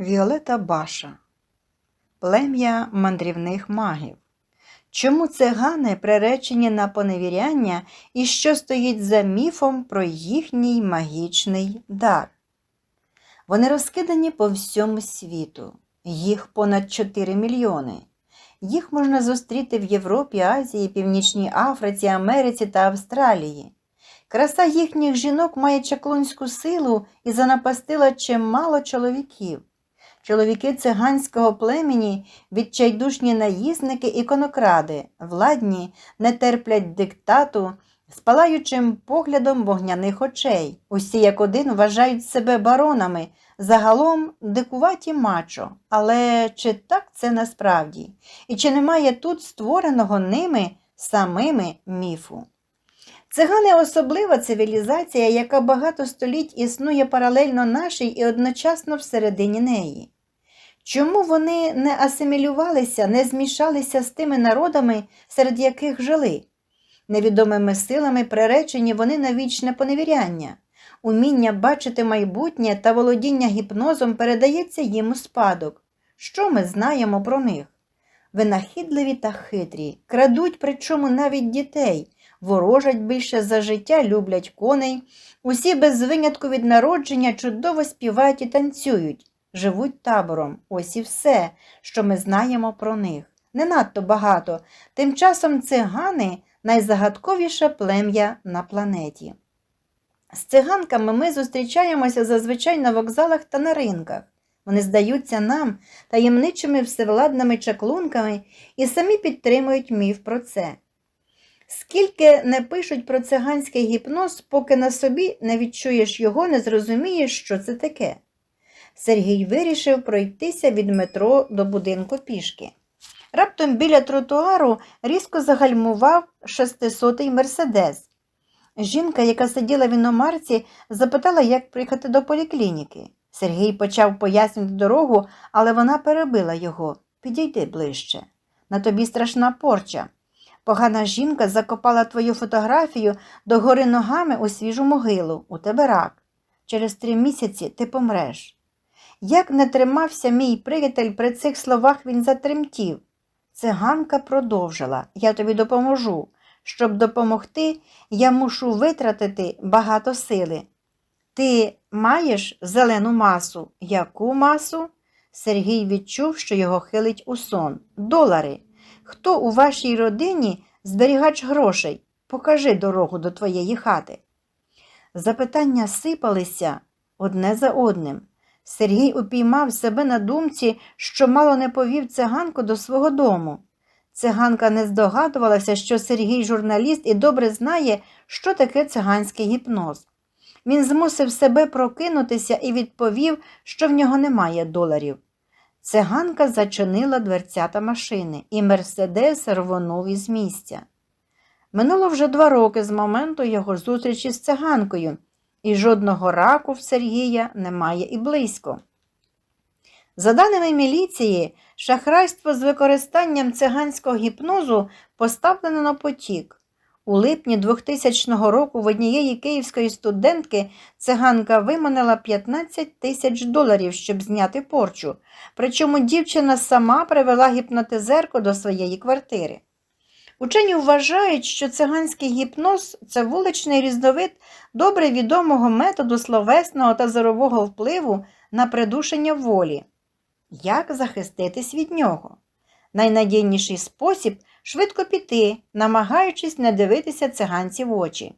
Віолета Баша Плем'я мандрівних магів. Чому цигани приречені на поневіряння і що стоїть за міфом про їхній магічний дар? Вони розкидані по всьому світу. Їх понад 4 мільйони. Їх можна зустріти в Європі, Азії, Північній Африці, Америці та Австралії. Краса їхніх жінок має чаклунську силу і занапастила чимало чоловіків. Чоловіки циганського племені відчайдушні наїзники і конокради, владні, не терплять диктату, з палаючим поглядом вогняних очей. Усі як один вважають себе баронами, загалом дикуваті мачо. Але чи так це насправді? І чи немає тут створеного ними самими міфу? Цигани особлива цивілізація, яка багато століть існує паралельно нашій і одночасно всередині неї. Чому вони не асимілювалися, не змішалися з тими народами, серед яких жили? Невідомими силами приречені вони на вічне поневіряння. Уміння бачити майбутнє та володіння гіпнозом передається їм у спадок. Що ми знаємо про них? Винахідливі та хитрі, крадуть, причому навіть дітей, ворожать більше за життя, люблять коней. Усі без винятку від народження чудово співають і танцюють, живуть табором. Ось і все, що ми знаємо про них. Не надто багато. Тим часом цигани найзагадковіше плем'я на планеті. З циганками ми зустрічаємося зазвичай на вокзалах та на ринках. Вони здаються нам таємничими всевладними чаклунками і самі підтримують міф про це. Скільки не пишуть про циганський гіпноз, поки на собі не відчуєш його, не зрозумієш, що це таке. Сергій вирішив пройтися від метро до будинку пішки. Раптом біля тротуару різко загальмував шестисотий мерседес. Жінка, яка сиділа в іномарці, запитала, як приїхати до поліклініки. Сергій почав пояснювати дорогу, але вона перебила його. Підійди ближче. На тобі страшна порча. Погана жінка закопала твою фотографію догори ногами у свіжу могилу. У тебе рак. Через три місяці ти помреш. Як не тримався мій приятель при цих словах, він затремтів. Циганка продовжила Я тобі допоможу. Щоб допомогти, я мушу витратити багато сили. Ти маєш зелену масу. Яку масу? Сергій відчув, що його хилить у сон. Долари. Хто у вашій родині зберігач грошей? Покажи дорогу до твоєї хати. Запитання сипалися одне за одним. Сергій упіймав себе на думці, що мало не повів циганку до свого дому. Циганка не здогадувалася, що Сергій журналіст і добре знає, що таке циганський гіпноз. Він змусив себе прокинутися і відповів, що в нього немає доларів. Циганка зачинила дверцята машини, і Мерседес рвонув із місця. Минуло вже два роки з моменту його зустрічі з циганкою, і жодного раку в Сергія немає і близько. За даними міліції, шахрайство з використанням циганського гіпнозу поставлено на потік. У липні 2000 року в однієї київської студентки циганка виманила 15 тисяч доларів, щоб зняти порчу. Причому дівчина сама привела гіпнотизерку до своєї квартири. Учені вважають, що циганський гіпноз це вуличний різновид добре відомого методу словесного та зорового впливу на придушення волі. Як захиститись від нього? Найнадійніший спосіб швидко піти, намагаючись не дивитися циганці в очі.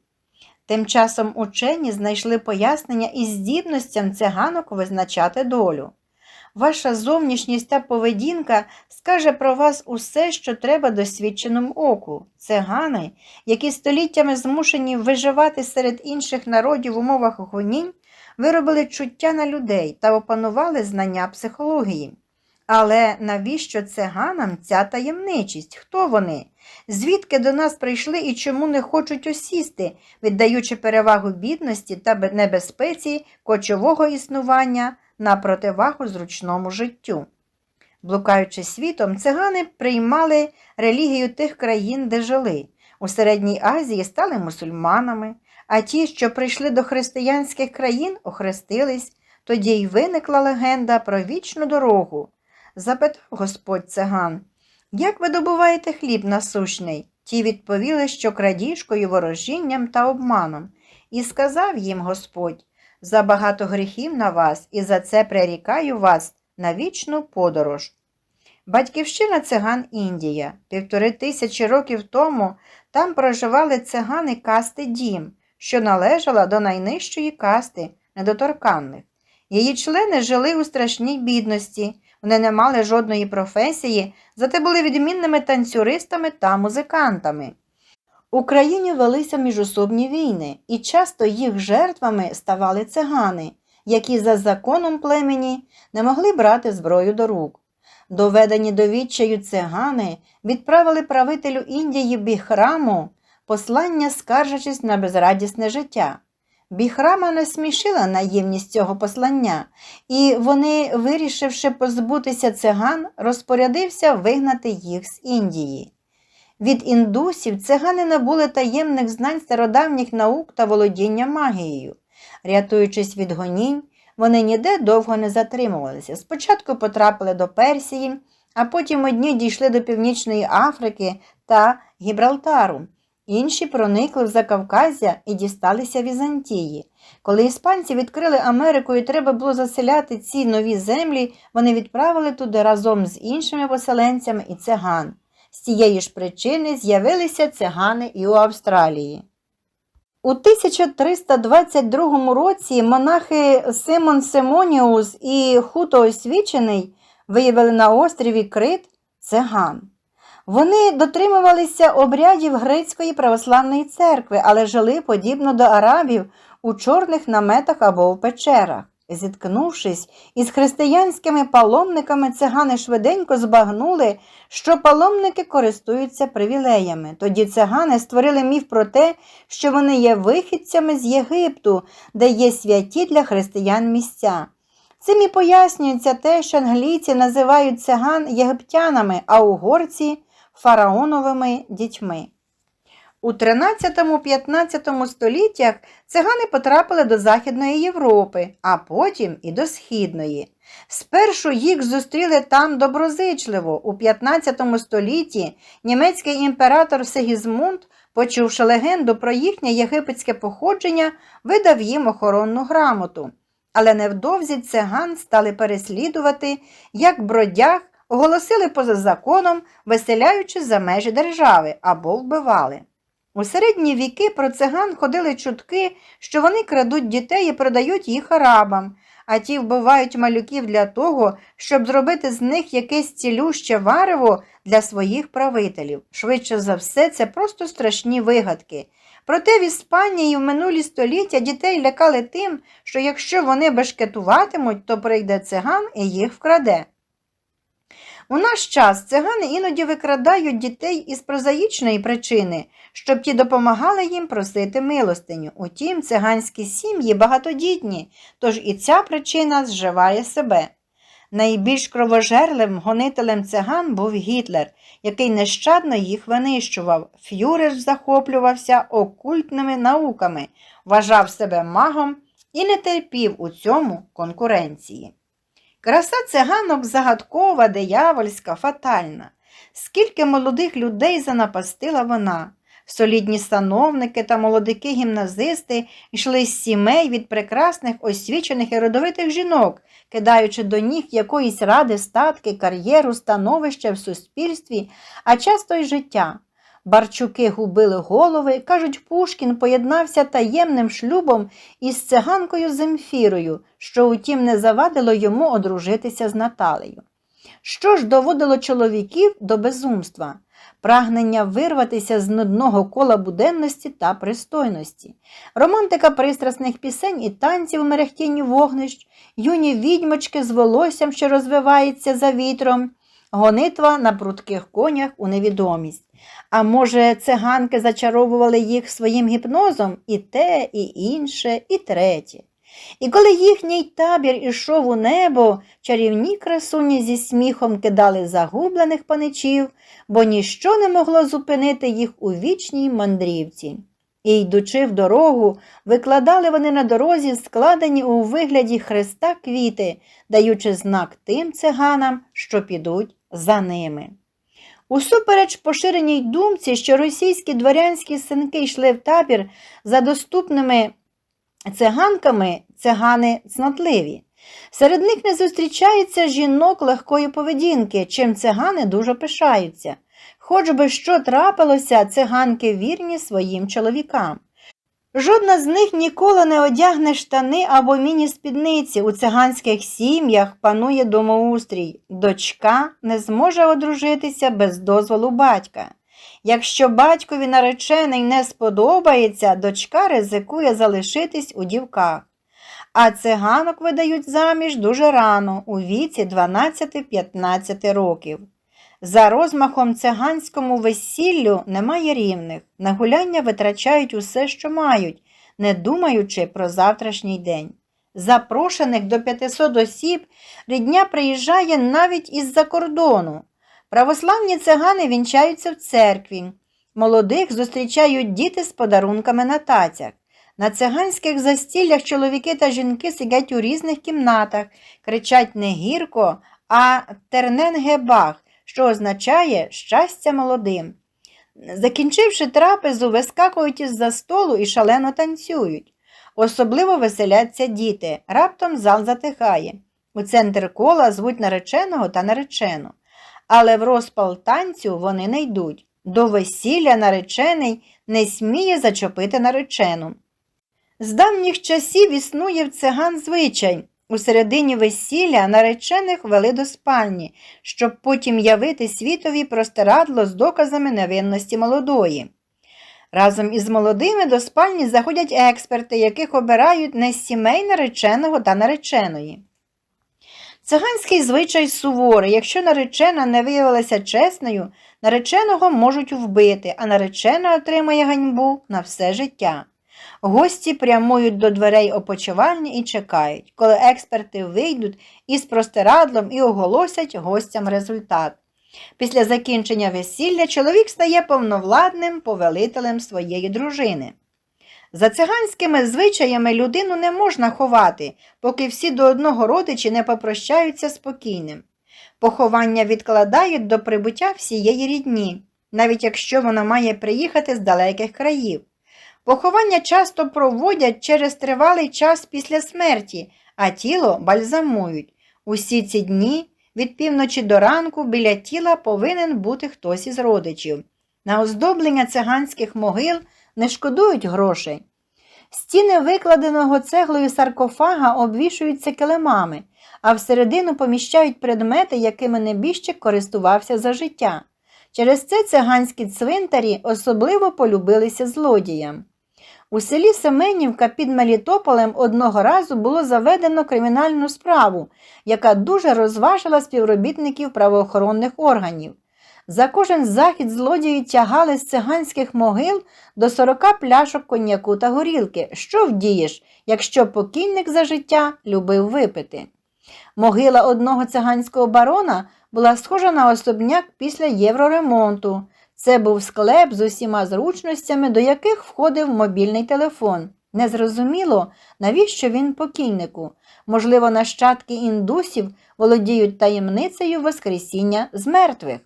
Тим часом учені знайшли пояснення і здібностям циганок визначати долю. Ваша зовнішність та поведінка скаже про вас усе, що треба досвідченому оку. Цигани, які століттями змушені виживати серед інших народів в умовах гонінь, виробили чуття на людей та опанували знання психології. Але навіщо циганам ця таємничість? Хто вони? Звідки до нас прийшли і чому не хочуть осісти, віддаючи перевагу бідності та небезпеці кочового існування на противагу зручному життю? Блукаючи світом, цигани приймали релігію тих країн, де жили. У Середній Азії стали мусульманами, а ті, що прийшли до християнських країн, охрестились, Тоді й виникла легенда про вічну дорогу. Запитав господь циган, як ви добуваєте хліб насущний? Ті відповіли, що крадіжкою, ворожінням та обманом. І сказав їм Господь за багато гріхів на вас, і за це прирікаю вас на вічну подорож. Батьківщина циган Індія. Півтори тисячі років тому там проживали цигани касти Дім, що належала до найнижчої касти недоторканних. Її члени жили у страшній бідності, вони не мали жодної професії, зате були відмінними танцюристами та музикантами. У країні велися міжособні війни, і часто їх жертвами ставали цигани, які за законом племені не могли брати зброю до рук. Доведені до відчаю цигани відправили правителю Індії Біхраму послання, скаржачись на безрадісне життя. Біхрама насмішила наївність цього послання, і вони, вирішивши позбутися циган, розпорядився вигнати їх з Індії. Від індусів цигани набули таємних знань стародавніх наук та володіння магією. Рятуючись від гонінь, вони ніде довго не затримувалися. Спочатку потрапили до Персії, а потім одні дійшли до Північної Африки та Гібралтару. Інші проникли в Закавказя і дісталися Візантії. Коли іспанці відкрили Америку і треба було заселяти ці нові землі, вони відправили туди разом з іншими поселенцями і циган. З цієї ж причини з'явилися цигани і у Австралії. У 1322 році монахи Симон Симоніус і Хуто Освічений виявили на острові Крит циган. Вони дотримувалися обрядів Грецької православної церкви, але жили подібно до арабів у чорних наметах або в печерах. Зіткнувшись із християнськими паломниками, цигани швиденько збагнули, що паломники користуються привілеями. Тоді цигани створили міф про те, що вони є вихідцями з Єгипту, де є святі для християн місця. Цим і пояснюється те, що англійці називають циган єгиптянами, а угорці фараоновими дітьми. У 13-15 століттях цигани потрапили до Західної Європи, а потім і до Східної. Спершу їх зустріли там доброзичливо. У 15 столітті німецький імператор Сегізмунд, почувши легенду про їхнє єгипетське походження, видав їм охоронну грамоту. Але невдовзі циган стали переслідувати, як бродяг, оголосили поза законом, виселяючи за межі держави або вбивали. У середні віки про циган ходили чутки, що вони крадуть дітей і продають їх арабам, а ті вбивають малюків для того, щоб зробити з них якесь цілюще варево для своїх правителів. Швидше за все, це просто страшні вигадки. Проте в Іспанії в минулі століття дітей лякали тим, що якщо вони бешкетуватимуть, то прийде циган і їх вкраде. У наш час цигани іноді викрадають дітей із прозаїчної причини, щоб ті допомагали їм просити милостиню. Утім, циганські сім'ї багатодітні, тож і ця причина зживає себе. Найбільш кровожерливим гонителем циган був Гітлер, який нещадно їх винищував. Фюрер захоплювався окультними науками, вважав себе магом і не терпів у цьому конкуренції. Краса циганок загадкова, диявольська, фатальна. Скільки молодих людей занапастила вона. Солідні сановники та молодики гімназисти йшли з сімей від прекрасних, освічених і родовитих жінок, кидаючи до ніг якоїсь ради, статки, кар'єру, становище в суспільстві, а часто й життя. Барчуки губили голови, кажуть, Пушкін поєднався таємним шлюбом із циганкою Земфірою, що, утім, не завадило йому одружитися з Наталею. Що ж доводило чоловіків до безумства? Прагнення вирватися з нудного кола буденності та пристойності, романтика пристрасних пісень і танців у мерехтінні вогнищ, юні відьмочки з волоссям, що розвивається за вітром, гонитва на прудких конях у невідомість. А може, циганки зачаровували їх своїм гіпнозом і те, і інше, і третє. І коли їхній табір ішов у небо, чарівні красуні зі сміхом кидали загублених паничів, бо ніщо не могло зупинити їх у вічній мандрівці. І, йдучи в дорогу, викладали вони на дорозі складені у вигляді хреста квіти, даючи знак тим циганам, що підуть за ними. Усупереч поширеній думці, що російські дворянські синки йшли в табір за доступними циганками, цигани цнотливі. Серед них не зустрічається жінок легкої поведінки, чим цигани дуже пишаються. Хоч би що трапилося, циганки вірні своїм чоловікам. Жодна з них ніколи не одягне штани або міні-спідниці. У циганських сім'ях панує домоустрій. Дочка не зможе одружитися без дозволу батька. Якщо батькові наречений не сподобається, дочка ризикує залишитись у дівках. А циганок видають заміж дуже рано, у віці 12-15 років. За розмахом циганському весіллю немає рівних, на гуляння витрачають усе, що мають, не думаючи про завтрашній день. Запрошених до 500 осіб рідня приїжджає навіть із-за кордону. Православні цигани вінчаються в церкві, молодих зустрічають діти з подарунками на тацях. На циганських застіллях чоловіки та жінки сидять у різних кімнатах, кричать не гірко, а терненгебах, що означає щастя молодим. Закінчивши трапезу, вискакують із-за столу і шалено танцюють. Особливо веселяться діти. Раптом зал затихає. У центр кола звуть нареченого та наречену. Але в розпал танцю вони не йдуть. До весілля наречений не сміє зачепити наречену. З давніх часів існує в циган звичай. У середині весілля наречених вели до спальні, щоб потім явити світові простирадло з доказами невинності молодої. Разом із молодими до спальні заходять експерти, яких обирають не з сімей нареченого та нареченої. Циганський звичай суворий. Якщо наречена не виявилася чесною, нареченого можуть вбити, а наречена отримає ганьбу на все життя. Гості прямують до дверей опочивальні і чекають, коли експерти вийдуть із простирадлом і оголосять гостям результат. Після закінчення весілля чоловік стає повновладним повелителем своєї дружини. За циганськими звичаями людину не можна ховати, поки всі до одного родичі не попрощаються спокійним. Поховання відкладають до прибуття всієї рідні, навіть якщо вона має приїхати з далеких країв. Поховання часто проводять через тривалий час після смерті, а тіло бальзамують. Усі ці дні від півночі до ранку біля тіла повинен бути хтось із родичів. На оздоблення циганських могил не шкодують грошей. Стіни викладеного цеглою саркофага обвішуються килимами, а всередину поміщають предмети, якими небіжчик користувався за життя. Через це циганські цвинтарі особливо полюбилися злодіям. У селі Семенівка під Мелітополем одного разу було заведено кримінальну справу, яка дуже розважила співробітників правоохоронних органів. За кожен захід злодії тягали з циганських могил до 40 пляшок коньяку та горілки. Що вдієш, якщо покійник за життя любив випити? Могила одного циганського барона була схожа на особняк після євроремонту. Це був склеп з усіма зручностями, до яких входив мобільний телефон. Незрозуміло, навіщо він покійнику. Можливо, нащадки індусів володіють таємницею Воскресіння з мертвих.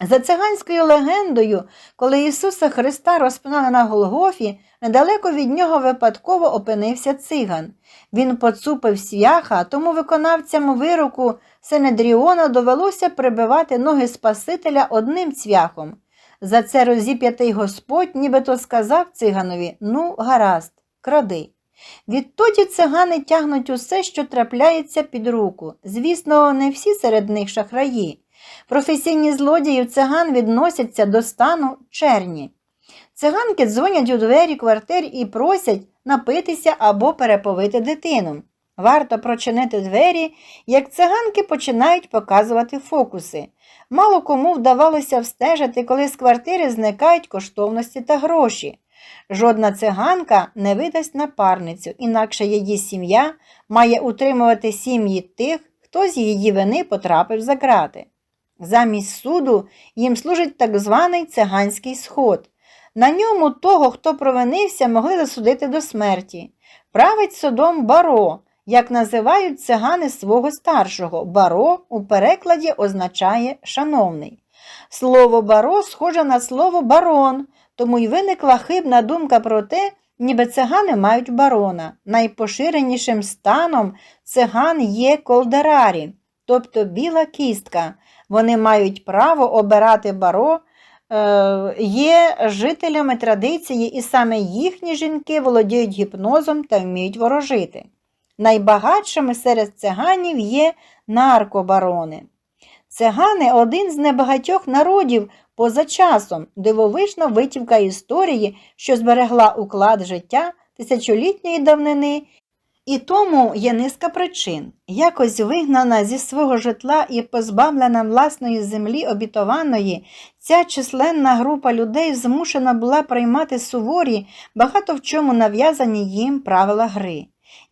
За циганською легендою, коли Ісуса Христа розпинали на Голгофі, недалеко від нього випадково опинився циган. Він поцупив свяха, тому виконавцям вироку Сенедріона довелося прибивати ноги Спасителя одним цвяхом. За це розіп'ятий Господь нібито сказав циганові Ну, гаразд, кради. Відтоді цигани тягнуть усе, що трапляється під руку. Звісно, не всі серед них шахраї. Професійні злодії циган відносяться до стану черні. Циганки дзвонять у двері квартир і просять напитися або переповити дитину. Варто прочинити двері, як циганки починають показувати фокуси. Мало кому вдавалося встежити, коли з квартири зникають коштовності та гроші. Жодна циганка не видасть напарницю, інакше її сім'я має утримувати сім'ї тих, хто з її вини потрапив за грати. Замість суду їм служить так званий циганський сход. На ньому того, хто провинився, могли засудити до смерті. Править Содом Баро, як називають цигани свого старшого. Баро у перекладі означає шановний. Слово баро схоже на слово барон, тому й виникла хибна думка про те, ніби цигани мають барона. Найпоширенішим станом циган є колдерарі, тобто біла кістка. Вони мають право обирати баро, е, є жителями традиції, і саме їхні жінки володіють гіпнозом та вміють ворожити. Найбагатшими серед циганів є наркобарони. Цигани один з небагатьох народів поза часом, дивовижна витівка історії, що зберегла уклад життя тисячолітньої давнини, і тому є низка причин. Якось вигнана зі свого житла і позбавлена власної землі обітованої, ця численна група людей змушена була приймати суворі, багато в чому нав'язані їм правила гри.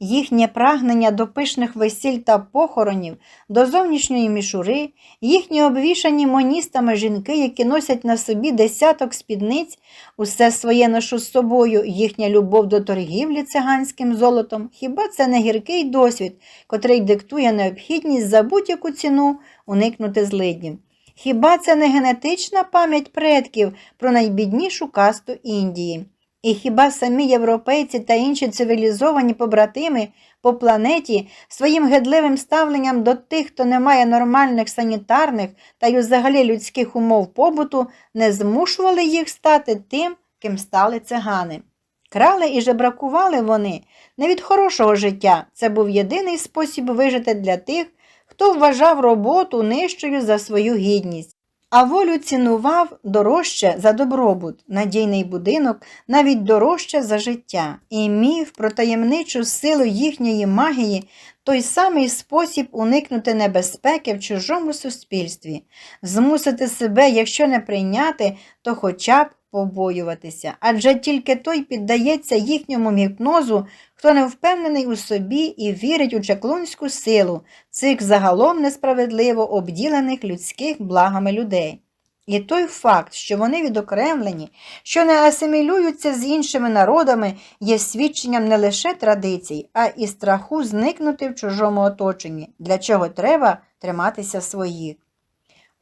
Їхнє прагнення до пишних весіль та похоронів, до зовнішньої мішури, їхні обвішані моністами жінки, які носять на собі десяток спідниць, усе своє ношу з собою, їхня любов до торгівлі циганським золотом, хіба це не гіркий досвід, котрий диктує необхідність за будь-яку ціну уникнути злиднів? Хіба це не генетична пам'ять предків про найбіднішу касту Індії? І хіба самі європейці та інші цивілізовані побратими по планеті своїм гидливим ставленням до тих, хто не має нормальних санітарних та й взагалі людських умов побуту, не змушували їх стати тим, ким стали цигани? Крали і жебракували вони не від хорошого життя. Це був єдиний спосіб вижити для тих, хто вважав роботу нижчою за свою гідність. А волю цінував дорожче за добробут, надійний будинок, навіть дорожче за життя, і міф про таємничу силу їхньої магії той самий спосіб уникнути небезпеки в чужому суспільстві, змусити себе, якщо не прийняти, то хоча б побоюватися, адже тільки той піддається їхньому гіпнозу, хто не впевнений у собі і вірить у чаклунську силу цих загалом несправедливо обділених людських благами людей. І той факт, що вони відокремлені, що не асимілюються з іншими народами, є свідченням не лише традицій, а і страху зникнути в чужому оточенні, для чого треба триматися своїх.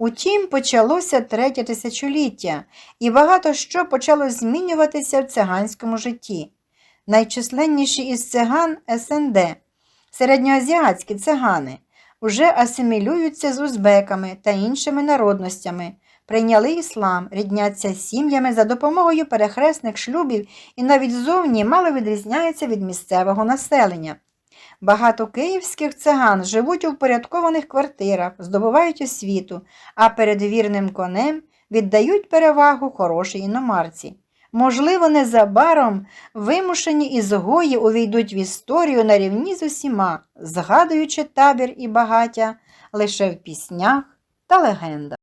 Утім, почалося третє тисячоліття, і багато що почало змінюватися в циганському житті. Найчисленніші із циган СНД, середньоазіатські цигани, уже асимілюються з узбеками та іншими народностями, прийняли іслам, рідняться сім'ями за допомогою перехресних шлюбів і навіть зовні мало відрізняються від місцевого населення. Багато київських циган живуть у впорядкованих квартирах, здобувають освіту, а перед вірним конем віддають перевагу хорошій іномарці. Можливо, незабаром вимушені ізгої увійдуть в історію на рівні з усіма, згадуючи табір і багаття лише в піснях та легендах.